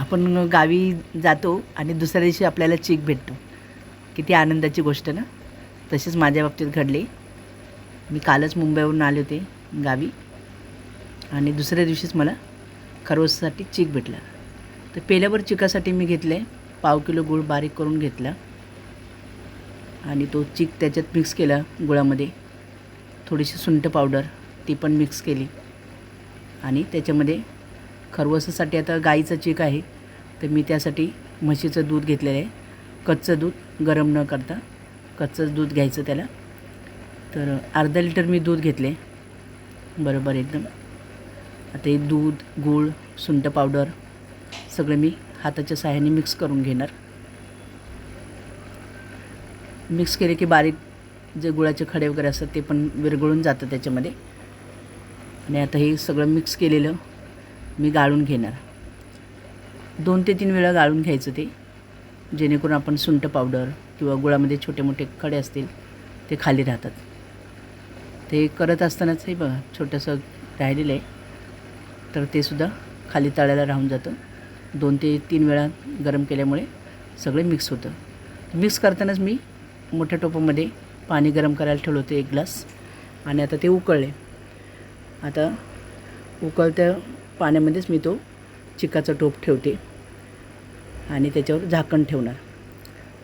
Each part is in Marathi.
आपण गावी जातो आणि दुसऱ्या दिवशी आपल्याला चीक भेटतो. किती आनंदाची गोष्ट ना? तसेच माझ्या बाबतीत घडली. मी कालच मुंबईवरून आले होते गावी. आणि दुसऱ्या दिवशीच मला खरवससाठी चीक भेटला. तर पेल्यावर चिकासाठी मी घेतले. पाव किलो गूळ बारीक करून घेतला. आणि तो चीक त्याच्यात मिक्स केला गुळामध्ये. थोडीशी सुंठ पावडर ती पण मिक्स केली. आणि त्याच्यामध्ये खरवसासाठी आता गाईचं चीक आहे. तर मी त्यासाठी म्हशीचं दूध घेतलेलं आहे. कच्चं दूध गरम न करता कच्चंच दूध घ्यायचं त्याला. तर अर्धा लिटर मी दूध घेतले बरोबर एकदम. आता हे दूध गूळ सुंट पावडर सगळं मी हाताच्या सहाय्याने मिक्स करून घेणार. मिक्स केले की बारीक जे गुळाचे खडे वगैरे असतात ते पण विरघळून जातं त्याच्यामध्ये. आणि आता हे सगळं मिक्स केलेलं मी गाळून घेणार. दोन ते तीन वेळा गाळून घ्यायचं ते. जेणेकरून आपण सुंठ पावडर किंवा गुळामध्ये छोटे मोठे खडे असतील ते खाली राहतात. ते करत असतानाच हे बघा छोटंसं राहिलेलं आहे. तर ते सुद्धा खाली तळायला राहून जातं. दोन ते तीन वेळा गरम केल्यामुळे सगळे मिक्स होतं. मिक्स करतानाच मी मोठ्या टोपामध्ये पाणी गरम करायला ठेवलं होतं एक ग्लास. आणि आता ते उकळले. आता उकळत्या पाण्यामध्येच मी तो चिकाचा टोप ठेवते आणि त्याच्यावर झाकण ठेवणार.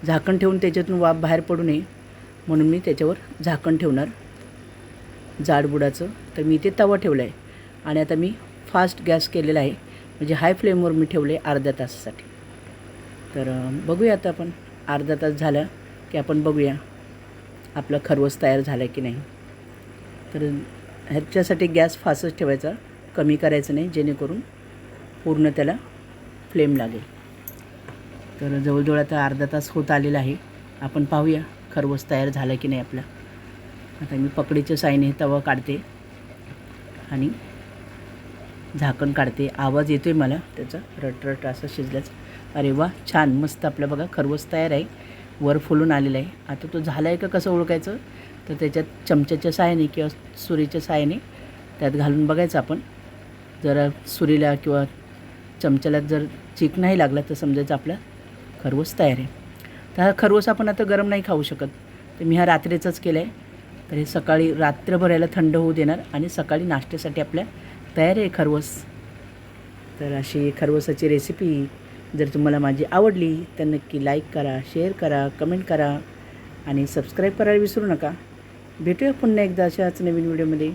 झाकण ठेवून त्याच्यातून वाफ बाहेर पडू नये म्हणून मी त्याच्यावर झाकण ठेवणार. जाडबुडाचं. तर मी इथे तवा ठेवला आहे आणि आता मी फास्ट गॅस केलेला आहे. म्हणजे हाय फ्लेमवर मी ठेवले अर्ध्या तासासाठी. तर बघूया आता आपण अर्धा तास झाला की आपण बघूया आपला खरवस तयार झाला आहे की नाही. तर ह्याच्यासाठी गॅस फास्टच ठेवायचा. कमी करायचं नाही जेणेकरून पूर्ण त्याला फ्लेम लागेल. तर जवळजवळ आता अर्धा तास होत आलेला आहे. आपण पाहूया खरवस तयार झाला की नाही आपला. आता मी पकडीच्या साईने तवा काढते आणि झाकण काढते. आवाज येतो आहे मला त्याचा रटरट असं शिजल्याचं. अरे वा छान मस्त आपलं बघा खरवस तयार आहे. वर फुलून आलेलं आहे. आता तो झाला आहे का कसं ओळखायचं? तर त्याच्यात चमच्याच्या साहाय्याने किंवा सुरीच्या साहाय्याने त्यात घालून बघायचं आपण. जर सुरीला किंवा चमच्याला जर चीक नाही लागला तर समजायचं आपला खरवस तयार आहे. तर हा खरवस आपण आता गरम नाही खाऊ शकत. तर मी हा रात्रीचाच केला आहे तर हे सकाळी रात्रभर याला थंड होऊ देणार आणि सकाळी नाश्त्यासाठी आपल्या तयार आहे खरवस. तर अशी खरवसाची रेसिपी जर तुम्हाला माझी आवडली तर नक्की लाईक करा शेअर करा कमेंट करा आणि सबस्क्राईब करायला विसरू नका. भेटूया पुन्हा एकदा अशाच नवीन व्हिडिओमध्ये